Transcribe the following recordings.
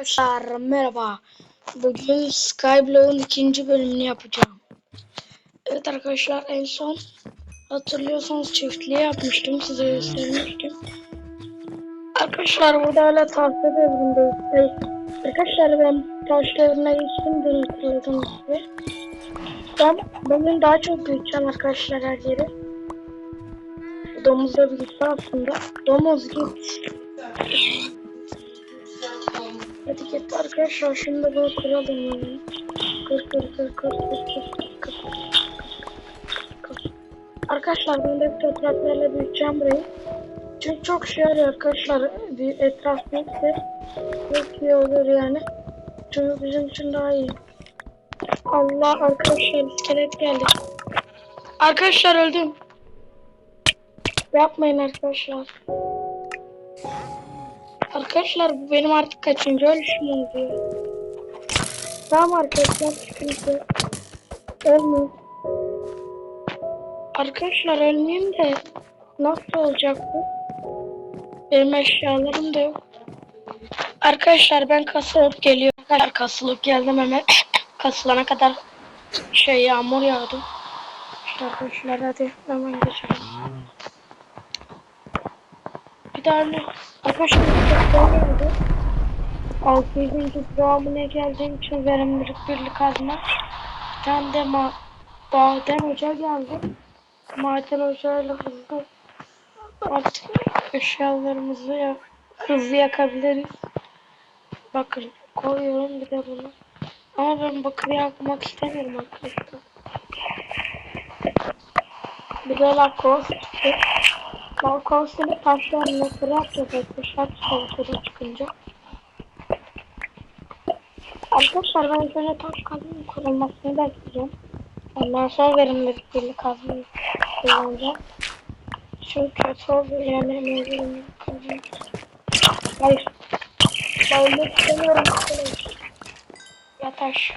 Arkadaşlar merhaba. Bugün Skyblock'un ikinci bölümünü yapacağım. Evet arkadaşlar en son hatırlıyorsanız çiftliği yapmıştım. Size göstermiştim. Arkadaşlar burada hala tahta devrindeyiz. Arkadaşlar ben taş devrine geçtim dün gibi. Ben bugün daha çok büyüteceğim arkadaşlar her yeri. Domuz da bir gitse aslında. Domuz git. Hadi git arkadaşlar şunu da bunu kuralım yani. Kır kır kır kır kır kır kır. Arkadaşlar ben de topraklarla büyüteceğim burayı. Çünkü çok şey arıyor arkadaşlar. Bir etraf büyükse çok iyi olur yani. Çünkü bizim için daha iyi. Allah arkadaşlar iskelet geldi. Arkadaşlar öldüm. Yapmayın arkadaşlar. Arkadaşlar bu benim artık kaçıncı ölüşüm oluyor. Tamam arkadaşlar sıkıntı. Ölmeyeyim. Arkadaşlar ölmeyeyim de nasıl olacak bu? Benim eşyalarım da yok. Arkadaşlar ben kasılıp geliyorum. Arkadaşlar kasılıp geldim hemen. Kasılana kadar şey yağmur yağdı. İşte arkadaşlar hadi hemen geçelim. Bir tane arkadaşlar tane geldi. 600. programına geldiğim için verimlilik birlik kazma. Bir tane de ma Bağden Hoca geldi. Maden ile hızlı artık eşyalarımızı ya hızlı yakabiliriz. Bakın koyuyorum bir de bunu. Ama ben bakır yakmak istemiyorum arkadaşlar. Bir de lakos. Lakos'un taşlarını kırar köpekmişler soğukları çıkınca. Arkadaşlar ben şöyle taş kazmanın kurulmasını bekleyeceğim. Ondan sonra verimli birlik kazmayı kullanacağım. Çünkü kötü yani hemen verimli kazmayı. Hayır. Ben istemiyorum arkadaşlar. Ya taş.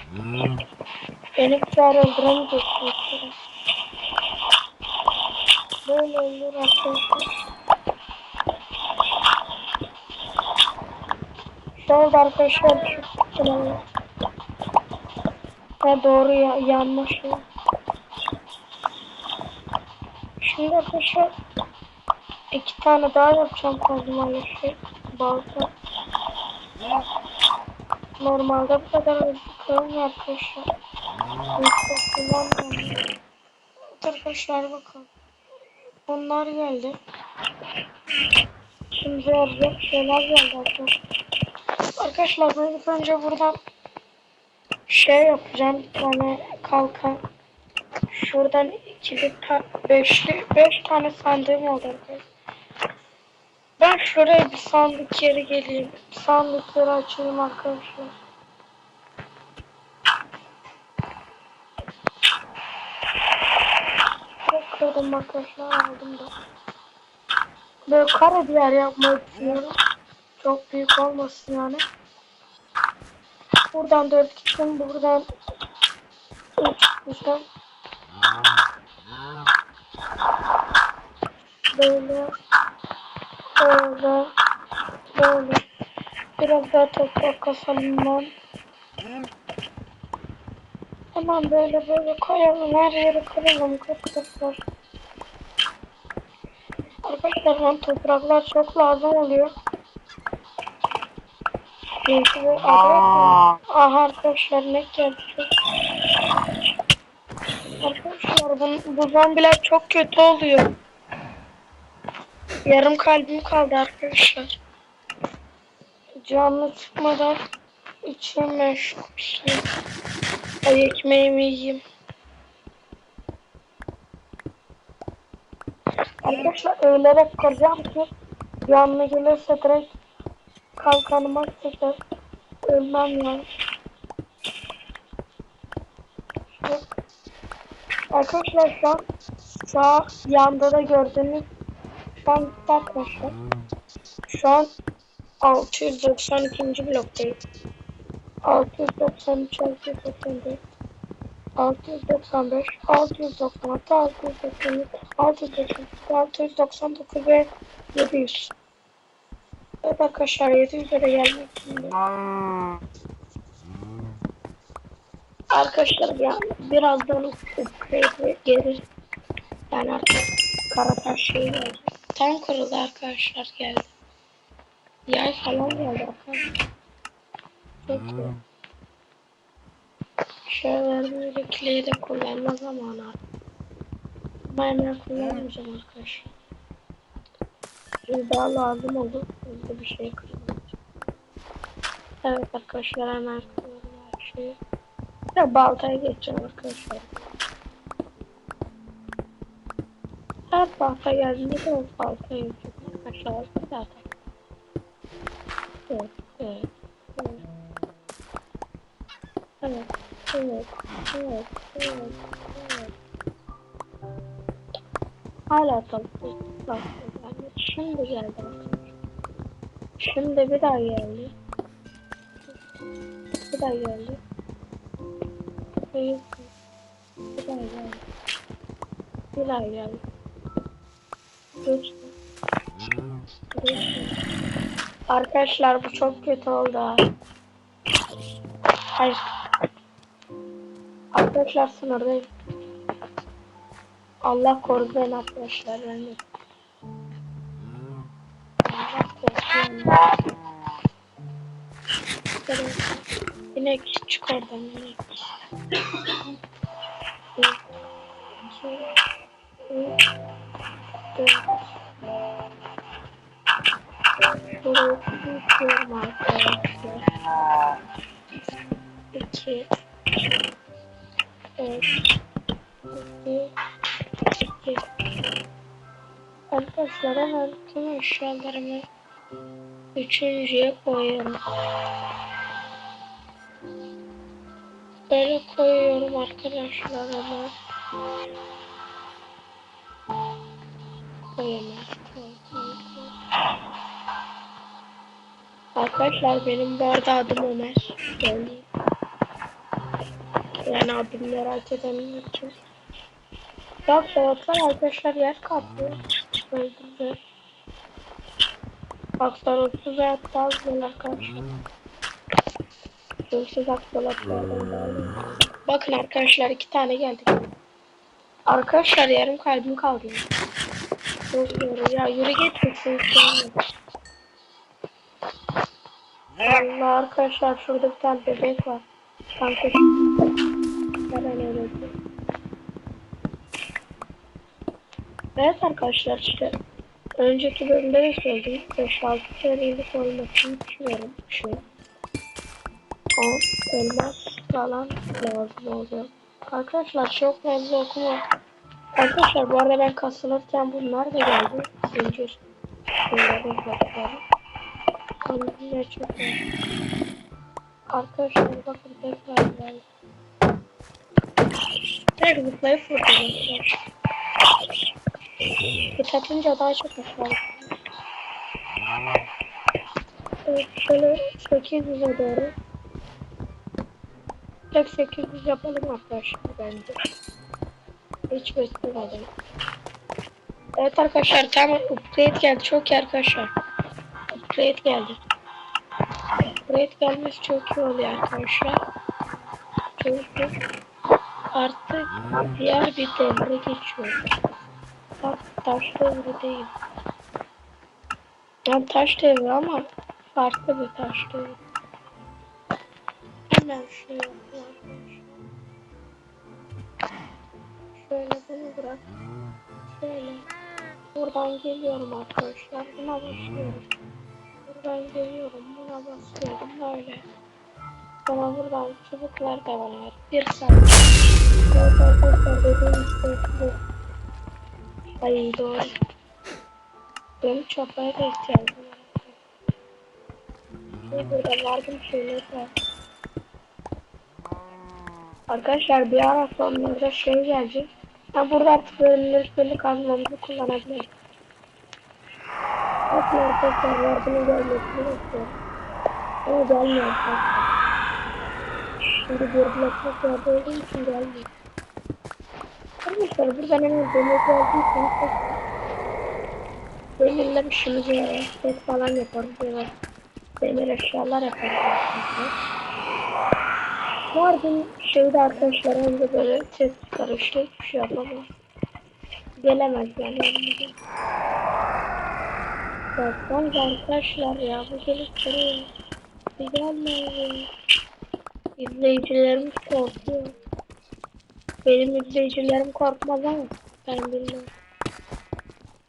Beni kâr öldüremeyeceksin. Böyle olur arkadaşlar. Ne oldu arkadaşlar? Şu Ha doğru ya yanlış. ya. Şimdi arkadaşlar iki tane daha yapacağım kazmayla şey balta. Normalde bu kadar öldüklerim arkadaşlar. Arkadaşlar bakın. Bunlar geldi. Şimdi yarayacak şeyler geldi arkadaşlar. Arkadaşlar ben ilk önce buradan şey yapacağım bir tane kalkan. Şuradan ikili ta beşli beş tane sandığım oldu arkadaşlar. Ben şuraya bir sandık yeri geleyim. Sandıkları açayım arkadaşlar. Kırdım arkadaşlar aldım da. Böyle kare bir yer yapmayı düşünüyorum. Çok büyük olmasın yani. Buradan dört gittim. Buradan üç gittim. Böyle. Böyle. Böyle. Biraz daha toprak kasalım ben. Hemen böyle böyle koyalım. Her yeri kıralım. Kır kır ben topraklar çok lazım oluyor. Çünkü bu arkadaşlar, ne geldi. Arkadaşlar bu, bu zombiler çok kötü oluyor. Yarım kalbim kaldı arkadaşlar. Canlı çıkmadan ben şu kutuyu. Ay ekmeğimi yiyeyim. Arkadaşlar ölerek kıracağım ki canlı gelirse direkt kalkanıma çeker. Ölmem yani. Arkadaşlar şu an sağ yanda da gördüğünüz şu an arkadaşlar. Şu an 692. bloktayım. 693, 694, 695, 696, 697, 698, 699 ve 700. Evet arkadaşlar 700 lira gelmek için. Arkadaşlar ya birazdan upgrade gelir. Yani artık Karataş şey geldi. Tam kuruldu arkadaşlar geldi. Yay falan geldi arkadaşlar. Çok iyi. Şöyle de kullanma zamanı. Ben kullanmayacağım arkadaşlar. Şimdi daha lazım oldu. Hızlı bir şey kırmızı. Evet arkadaşlar hemen kırıyorum her şeyi. Ya baltaya geçeceğim arkadaşlar. Her balta geldiğinde de o baltaya geçiyorum arkadaşlar. Zaten. Evet, evet, evet. Evet, Hala tatlı. Bak, yani şimdi geldi. Şimdi bir daha geldi. Bir daha geldi. Bir, daha geldi. Bir daha geldi. Geçti. Geçti. Arkadaşlar bu çok kötü oldu. ha. Hayır. Arkadaşlar sınırdayım. Allah korudu beni arkadaşlar. Evet. İnek çık oradan inek. İki, üç, dört. Burayı tutuyorum arkadaşlar. İki. Arkadaşlar hemen tüm eşyalarımı üçüncüye koyuyorum. Böyle koyuyorum arkadaşlar ama. Arkadaşlar benim bu arada adım Ömer. Yani, yani adım merak edenler için. Bak dolaplar arkadaşlar yer kaplıyor. Öldürdü. Dolapsız hayatta az değil arkadaşlar. Da alayım. Bakın arkadaşlar iki tane geldik. Arkadaşlar yarım kalbim kaldı. ya. Çok ya yürü git. Allah arkadaşlar şurada bir tane bebek var. Kanka öyle. Evet arkadaşlar işte önceki bölümde de söyledim. 5-6 serilik olmasını düşünüyorum. Şu. O elmas falan lazım oluyor. Arkadaşlar çok fazla okuma. Arkadaşlar bu arada ben kasılırken bunlar da geldi. Zincir. Bunları bakıyorum. Konumda çok. Arkadaşlar bakın tekrar geldi. Direkt zıplayıp vurdum. Hit atınca daha çok hoşlandım. Evet, şöyle 800'e doğru. Tek 800 yapalım arkadaşlar bence. Hiç beklemedim. Evet arkadaşlar tamam upgrade geldi çok iyi arkadaşlar. Upgrade geldi. Upgrade gelmesi çok iyi oluyor arkadaşlar. Çünkü artık diğer bir devre geçiyor. Bak taş devri değil. Yani taş devri ama farklı bir taş devri. Hemen şöyle yapalım. Şöyle bunu bırak. Şöyle. Buradan geliyorum arkadaşlar. Buna basıyorum. Buradan geliyorum. Buna basıyorum. Böyle. Sonra buradan çubuklar da var. Bir saniye. Ay doğru. Benim çapaya da ihtiyacım var. Şey burada vardım şeyler var. Arkadaşlar bir ara sonunda şey gelecek. Ben burada artık bölümleri böyle kazmamızı kullanabilirim. Bakın arkadaşlar yardımı gelmesini istiyorum. Ama gelmiyor arkadaşlar. Şimdi bir blokta yerde olduğu için gelmiyor. Arkadaşlar buradan hemen demir geldiği için Demirler işimize yarar. Set falan yaparız. Evet. Demir eşyalar yaparız. arkadaşlar. Vardı şeyde arkadaşlar önce böyle ses çıkar işte hiçbir şey yapamaz. Gelemez yani önümüze. Baksanıza arkadaşlar ya bu gelip duruyor. Bir gelmeyin. İzleyicilerimiz korkuyor. Benim izleyicilerim korkmaz ama ben bilmem.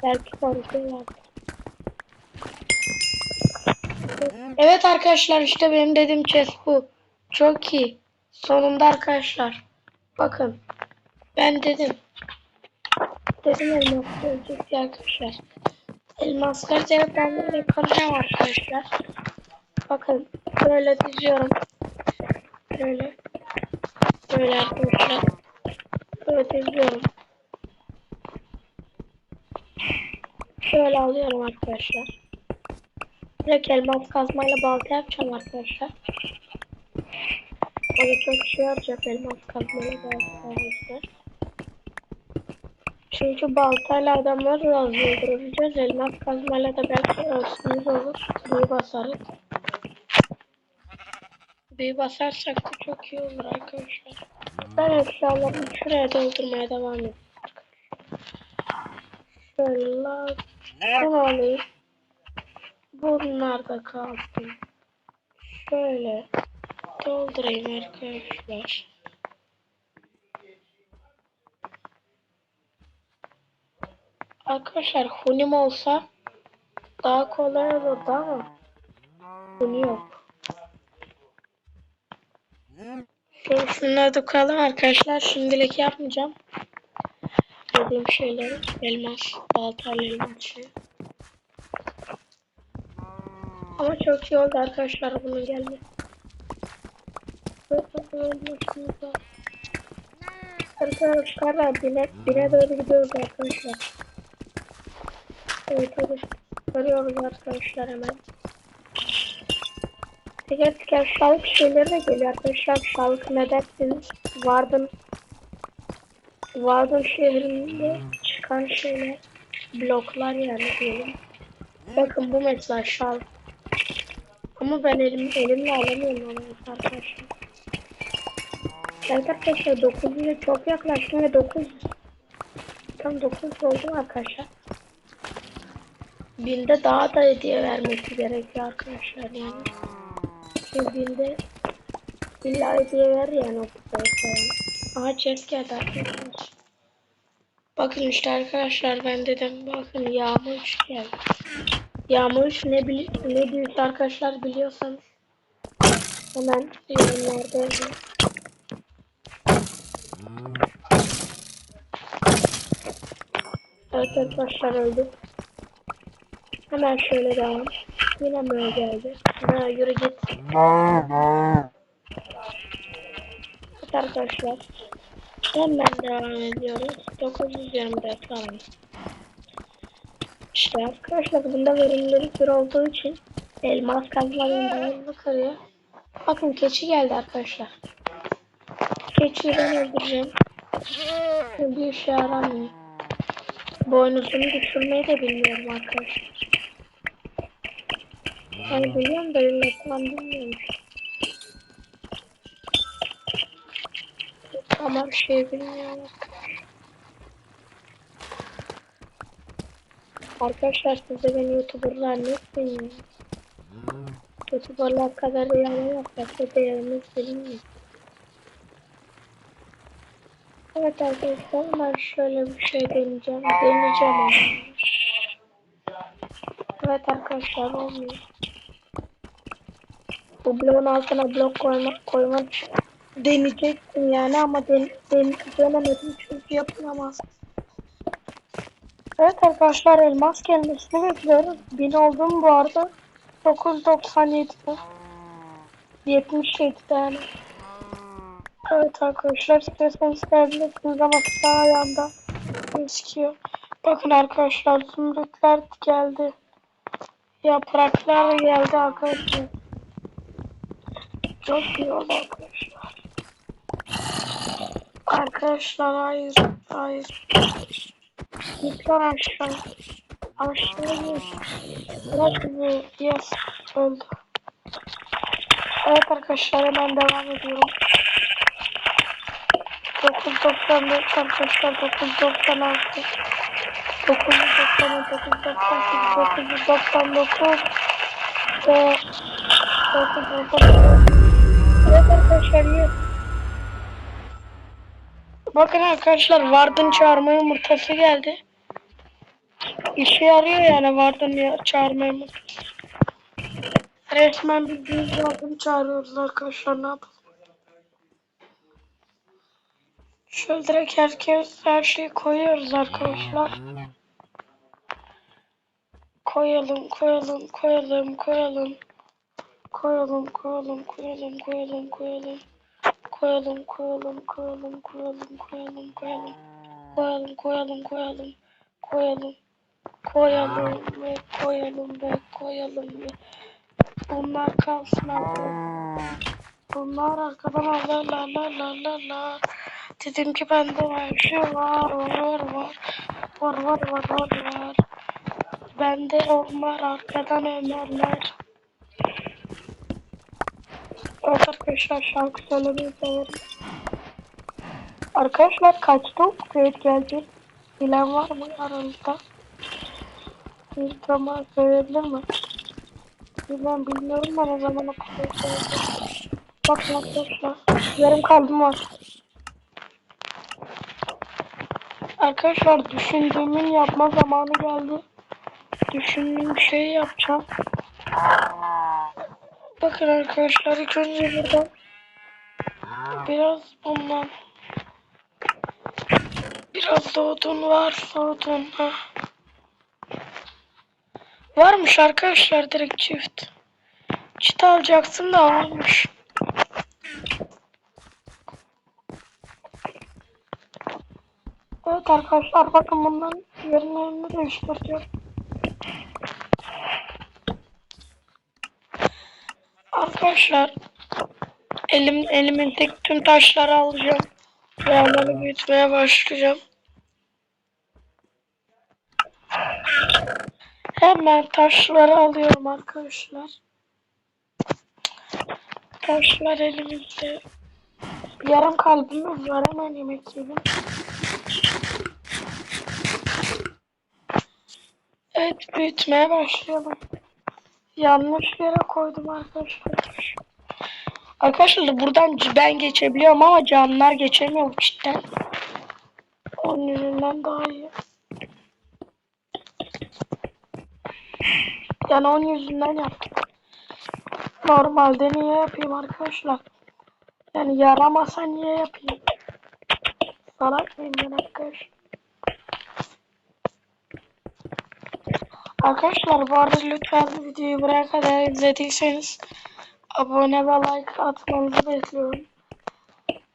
Belki korkuyorlar. Evet arkadaşlar işte benim dediğim chest bu. Çok iyi. Sonunda arkadaşlar. Bakın. Ben dedim. Dedim elmas gelecek arkadaşlar. Elmasları cevap ben kalacağım arkadaşlar. Bakın böyle diziyorum. Böyle. Böyle arkadaşlar. Böyle diziyorum. Şöyle alıyorum arkadaşlar. Direkt elmas kazmayla balta yapacağım arkadaşlar. Da çok işe yarayacak elmas kazmayla balta arkadaşlar. Çünkü baltayla adamları da az öldürebileceğiz. Elmas kazmayla da belki ölsünüz olur. Büyü basarız. Büyü basarsak da çok iyi olur arkadaşlar. Ben eşyalarımı şuraya doldurmaya devam edeyim. Şöyle alayım. Bunlar da kalsın. Şöyle doldurayım arkadaşlar. Arkadaşlar hunim olsa daha kolay olurdu ama huni yok. Şöyle şunları da koyalım arkadaşlar. Şimdilik yapmayacağım. Dediğim şeyleri elmas, baltalı elmas şey. Ama çok iyi oldu arkadaşlar bunun geldi. Arkadaşlar bine, bine doğru gidiyoruz arkadaşlar. Evet hadi. Görüyoruz arkadaşlar hemen. Teker teker sağlık şeyleri de geliyor arkadaşlar. Sağlık ne dersiniz? Vardın Vardın şehrinde çıkan şeyler bloklar yani diyelim. Bakın bu mesela şal. Ama ben elim, elimle alamıyorum onu arkadaşlar. Evet arkadaşlar 900'e çok yaklaştım ve 900 tam 900 oldum arkadaşlar. Binde daha da hediye vermesi gerekiyor arkadaşlar yani. Binde illa hediye ver yani o kupaya falan. Aha chest geldi arkadaşlar. Bakın işte arkadaşlar ben dedim bakın yağmur geldi. Yağmur ne, bili ne diyorsa arkadaşlar biliyorsanız hemen yorumlarda yazın. Evet arkadaşlar öldü. Hemen şöyle devam. Yine mi geldi? Ha yürü git. Evet arkadaşlar. Hemen devam ediyoruz. 924 falan. İşte arkadaşlar bunda verimleri bir olduğu için elmas kazmanın dayanını kırıyor. Bakın keçi geldi arkadaşlar. Keçiyi ben öldüreceğim. Bir işe yaramıyor. Boynuzunu düşürmeyi de bilmiyorum arkadaşlar. Yani biliyorum da yönetmen bilmiyorum. Ama bir şey bilmiyorum. Arkadaşlar siz de beni YouTuber zannetmeyin. ya. YouTuberlar kadar da yalamazsak da değerimiz bilinmiyor. Evet arkadaşlar ben şöyle bir şey deneyeceğim. Deneyeceğim ama. Evet arkadaşlar olmuyor. Bu bloğun altına blok koyma, koymak deneyecektim yani ama den, den, denemedim çünkü yapılamaz. Evet arkadaşlar elmas gelmesini bekliyoruz. 1000 oldum bu arada. 997 77 tane. Evet arkadaşlar isterseniz gelmesin ama sağ ayağımda gözüküyor. Bakın arkadaşlar zümrütler geldi. Yapraklar geldi arkadaşlar. Çok iyi oldu arkadaşlar. Arkadaşlar hayır hayır. Lütfen aşağı. Aşağıya. Bırak bu. Yes. Öldü. Evet arkadaşlar hemen devam ediyorum. 994 arkadaşlar 996 999 998 999 ve 999 Evet arkadaşlar yes. Bakın arkadaşlar Vardın çağırma yumurtası geldi. İşe yarıyor yani Vardın ya çağırma yumurtası. Resmen bildiğiniz Vardın çağırıyoruz arkadaşlar ne yapalım. Şöyle direkt herkes her şeyi koyuyoruz arkadaşlar. Koyalım, koyalım, koyalım, koyalım. Koyalım, koyalım, koyalım, koyalım, koyalım. Koyalım, koyalım, koyalım, koyalım, koyalım, koyalım. Koyalım, koyalım, koyalım. Koyalım. Koyalım ve koyalım ve koyalım ve. Bunlar kalsın. Bunlar arkadan alır la la la la la. Dedim ki bende her şey var, var, var. Var, var, var, var, var. var Bende onlar arkadan ömerler. Arkadaşlar şarkı söylemeyi severim. Arkadaşlar kaçta upgrade gelecek? Bilen var mı aranızda? Bir zaman söyleyebilir mi? Ben bilmiyorum ben o zaman upgrade gelecek. Bakın arkadaşlar yarım kalbim var. Arkadaşlar düşündüğümün yapma zamanı geldi. Düşündüğüm şeyi yapacağım. Bakın arkadaşlar ilk önce buradan biraz bundan biraz da odun var odun ha. Varmış arkadaşlar direkt çift. Çift alacaksın da varmış. Evet arkadaşlar bakın bundan yerlerini değiştireceğim. Arkadaşlar elim elimin tek tüm taşları alacağım. Ve büyütmeye başlayacağım. Hemen taşları alıyorum arkadaşlar. Taşlar elimizde. Yarım kalbimiz var hemen yemek yiyelim. Evet büyütmeye başlayalım. Yanlış yere koydum arkadaşlar. Arkadaşlar buradan ben geçebiliyorum ama canlılar geçemiyor cidden. Onun yüzünden daha iyi. Yani onun yüzünden yaptım. Normalde niye yapayım arkadaşlar? Yani yaramasa niye yapayım? Salak mıyım ben arkadaşlar? Arkadaşlar bu arada lütfen videoyu buraya kadar izlediyseniz abone ve like atmanızı bekliyorum.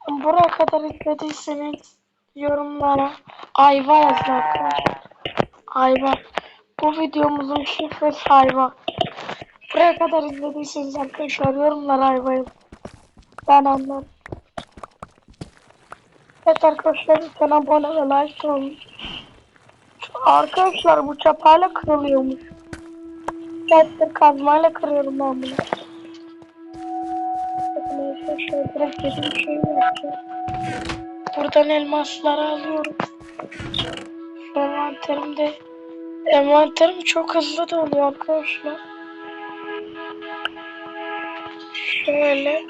Buraya kadar izlediyseniz yorumlara ayva yazın arkadaşlar. Ayva. Bu videomuzun şifresi ayva. Buraya kadar izlediyseniz arkadaşlar yorumlara ayva yazın. Ben anlarım. Evet arkadaşlar lütfen abone ve like olun. Arkadaşlar bu çapayla kırılıyormuş. Gerçekten kazmayla kırıyorum ben bunu. Bakın arkadaşlar direkt dediğim şeyi yapacağım. Buradan elmasları alıyorum. Envanterimde envanterim çok hızlı doluyor arkadaşlar. Şöyle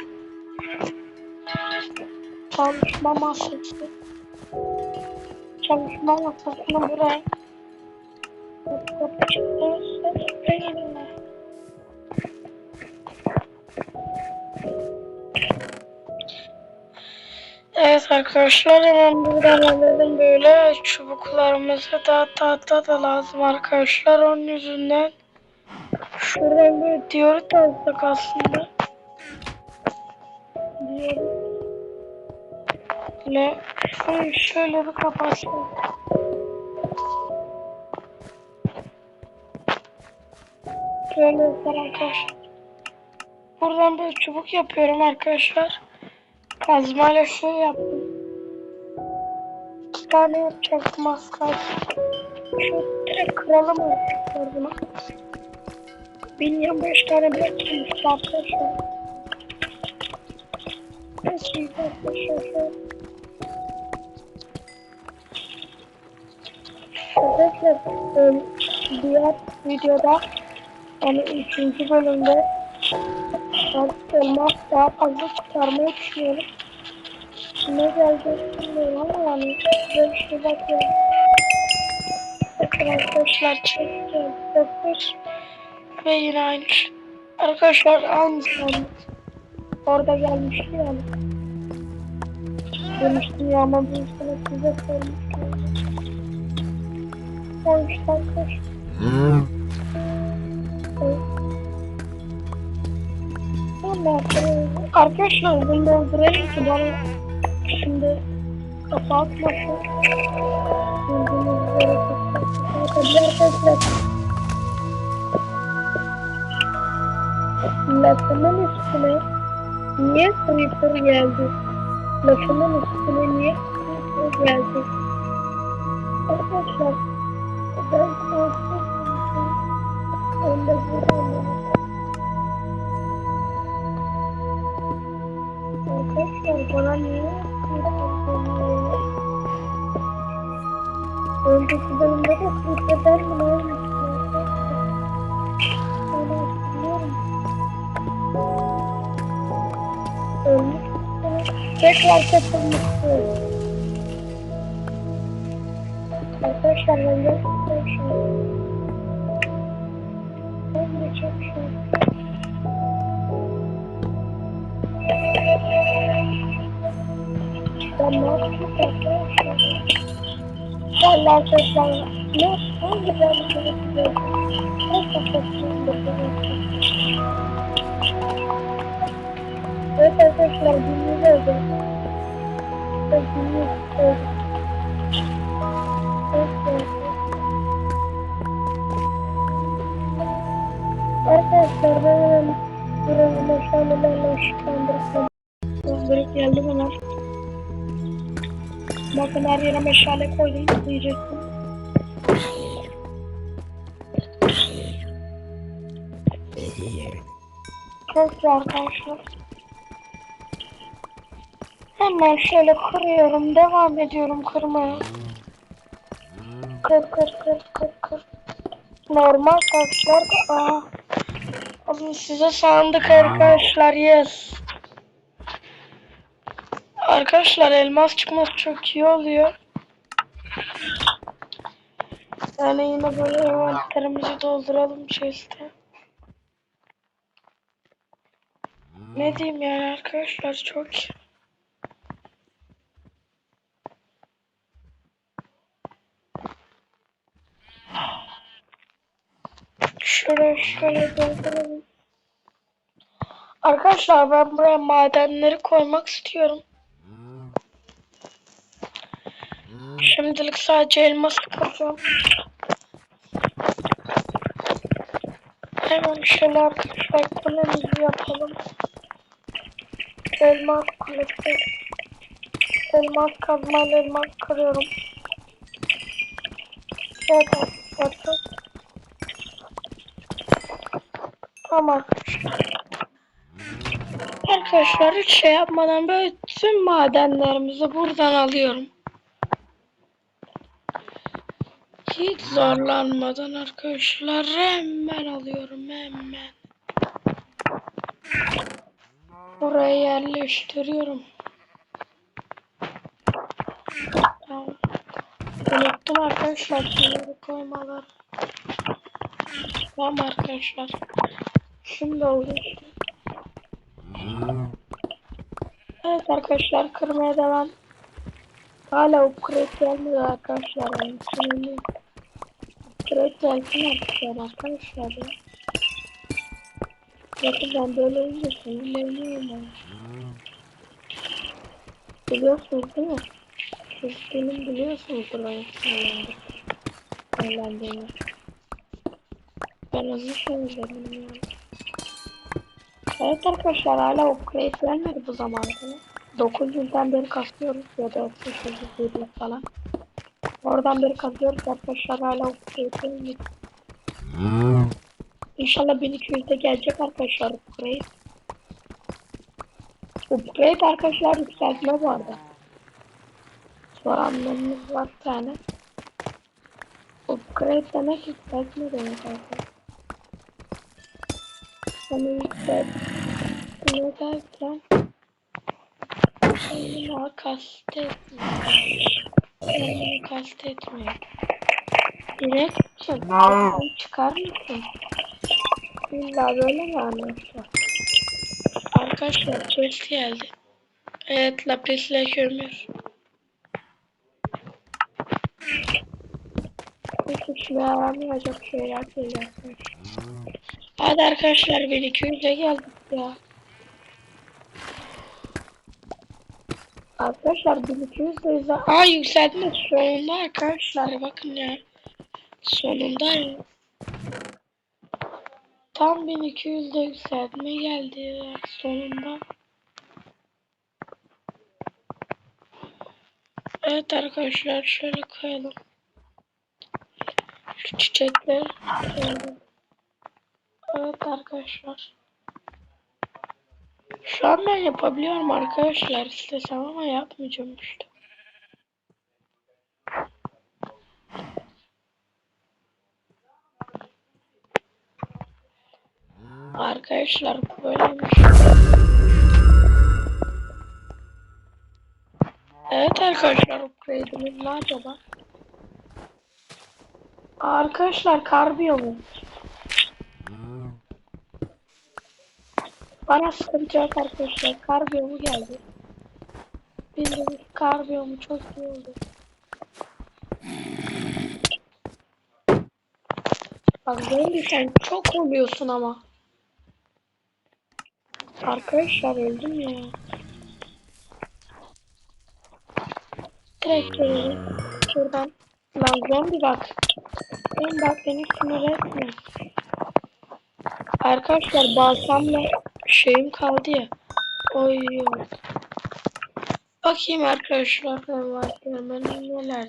çalışma masası çalışma masasını buraya. Evet arkadaşlar hemen buradan alalım böyle. Çubuklarımızı da tahta da lazım arkadaşlar. Onun yüzünden şuradan böyle diyot alsak aslında. Diyot ile şöyle, şöyle bir kapatsak Şöyle yapar arkadaşlar. Buradan böyle çubuk yapıyorum arkadaşlar. Kazmayla şey yaptım. İki tane yapacaktım az. Şu direkt kıralım arkadaşlar bunu. 1025 tane blok çıkmış arkadaşlar. Neyse arkadaşlar Arkadaşlar e, diğer videoda yani üçüncü bölümde elmas daha fazla çıkarmayı düşünüyorum. Ne gelecek bilmiyorum ama yani size bir şey bakıyorum. Arkadaşlar çekeceğim. Dokuz ve yine aynı. Arkadaşlar aynı sandık. Orada gelmişti yani. Demiştim ya ama bu üstüne size sormuştum. O işte arkadaşlar. Bunu doldurayım ki bana şimdi kafa atmasın. Arkadaşlar. Lafımın üstüne niye Creeper geldi? Lafımın üstüne niye Creeper geldi? Arkadaşlar ben korktum. Ben de burada Arkadaşlar bana niye Önceki bölümde de Creeper'den mi ne olmuştu? Öyle hatırlıyorum. Ölmüştü. Tekrar katılmıştı. Ne yapayım arkadaşlar? Vallahi arkadaşlar ne hangi şey yapıyorum? Ne da Evet arkadaşlar dinliyoruz. Dinliyoruz. Arkadaşlar ben buranın meşalelerle ışıklandırıp Hızlırıp geldim hemen. Bakın her yere meşale koydum diyecektim. Güzel arkadaşlar. Hemen şöyle kırıyorum. Devam ediyorum kırmaya. Kır kır kır kır kır. Normal taşlar aa. Alın size sandık arkadaşlar yes. Arkadaşlar elmas çıkması çok iyi oluyor. Yani yine böyle envanterimizi dolduralım chest'e. Ne diyeyim yani arkadaşlar çok iyi. Şöyle şöyle dolduralım. Arkadaşlar ben buraya madenleri koymak istiyorum. Şimdilik sadece elmas kıracağım. Hemen şöyle arkadaşlar kulemizi yapalım. Elmas kulesi. Elmas kazmayla elmas kırıyorum. Evet arkadaşlar. Tamam. Arkadaşlar hiç şey yapmadan böyle tüm madenlerimizi buradan alıyorum. Hiç zorlanmadan arkadaşlar hemen alıyorum hemen. Buraya yerleştiriyorum. Tamam. Unuttum arkadaşlar şunları koymalar. Tamam arkadaşlar. Şimdi oldu işte. Evet arkadaşlar kırmaya devam. Hala upgrade gelmiyor arkadaşlar. Yani şimdi upgrade gelsin arkadaşlar ya. Bakın ben böyle olunca sinirleniyorum yani. Biliyorsunuz değil mi? Siz benim biliyorsunuz burayı sinirlendim. Sinirlendiğimi. Ben hızlı sinirlendim yani. Evet arkadaşlar hala upgrade gelmedi bu zamanda. 9 yıldan beri kasıyoruz ya da 8 yıl falan. Oradan beri kazıyoruz arkadaşlar hala upgrade İnşallah 1200'de gelecek arkadaşlar upgrade. Upgrade arkadaşlar yükseltme bu arada. Soranlarımız var bir tane. Upgrade demek yükseltme demek arkadaşlar. Onu yükseltme derken Kendimi kastetmiyor. Kendimi kastetmiyor. Direkt misin? Çıkar mısın? İlla böyle mi anlaşılır? Arkadaşlar chest geldi. Evet lapisle kömür. Hiç işime yaramayacak şeyler geliyor. Hadi arkadaşlar 1200'e geldik ya. Arkadaşlar 1200 de yüzden... Aa yükseltme sonunda arkadaşlar bakın ya. Sonunda. Tam 1200 de yükseltme geldi ya sonunda. Evet arkadaşlar şöyle koyalım. Şu çiçekler koyalım. Evet arkadaşlar. Şu an ben yapabiliyorum arkadaşlar istesem ama yapmayacağım işte. Arkadaşlar böyleymiş. Evet arkadaşlar upgrade'imiz ne acaba? Arkadaşlar karbiyo mu? Yok arkadaşlar. Karbiyo mu geldi? Karbiyo mu çok iyi oldu. Bak Zeynep sen çok oluyorsun ama. Arkadaşlar öldüm ya. Direkt gelelim. Şuradan. Lan zombi bak. Ben bak beni sinir etme. Arkadaşlar balsamla şeyim kaldı ya. Oy. Bakayım arkadaşlar ben var hemen neler.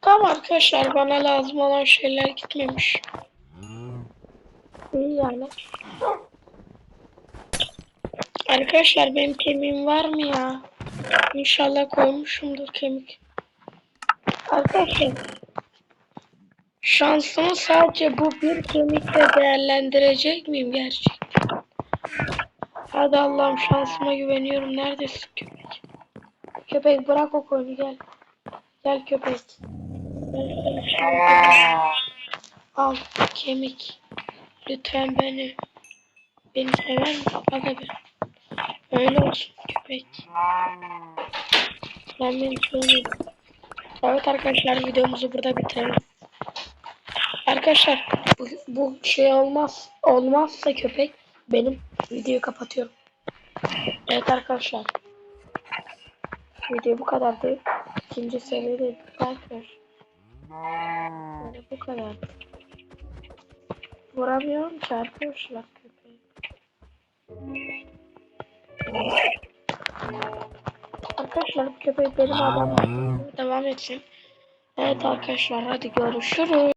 Tamam arkadaşlar bana lazım olan şeyler gitmemiş. Yani. Arkadaşlar benim kemiğim var mı ya? İnşallah koymuşumdur kemik. Arkadaşlar şansımı sadece bu bir kemikle değerlendirecek miyim gerçekten? Hadi Allah'ım şansıma güveniyorum. Neredesin köpek? Köpek bırak o koyunu gel. Gel köpek. Ben Al kemik. Lütfen beni. Beni sever misin? Hadi be. Öyle olsun köpek. Ben beni sevmedim. Evet arkadaşlar videomuzu burada bitirelim. Arkadaşlar bu, bu şey olmaz. Olmazsa köpek benim videoyu kapatıyorum. Evet arkadaşlar. Video bu kadardı. İkinci seviyede arkadaşlar. Yani bu kadar. Vuramıyorum ki arkadaşlar köpeği. Arkadaşlar bu köpek benim adam. Devam etsin. Evet arkadaşlar hadi görüşürüz.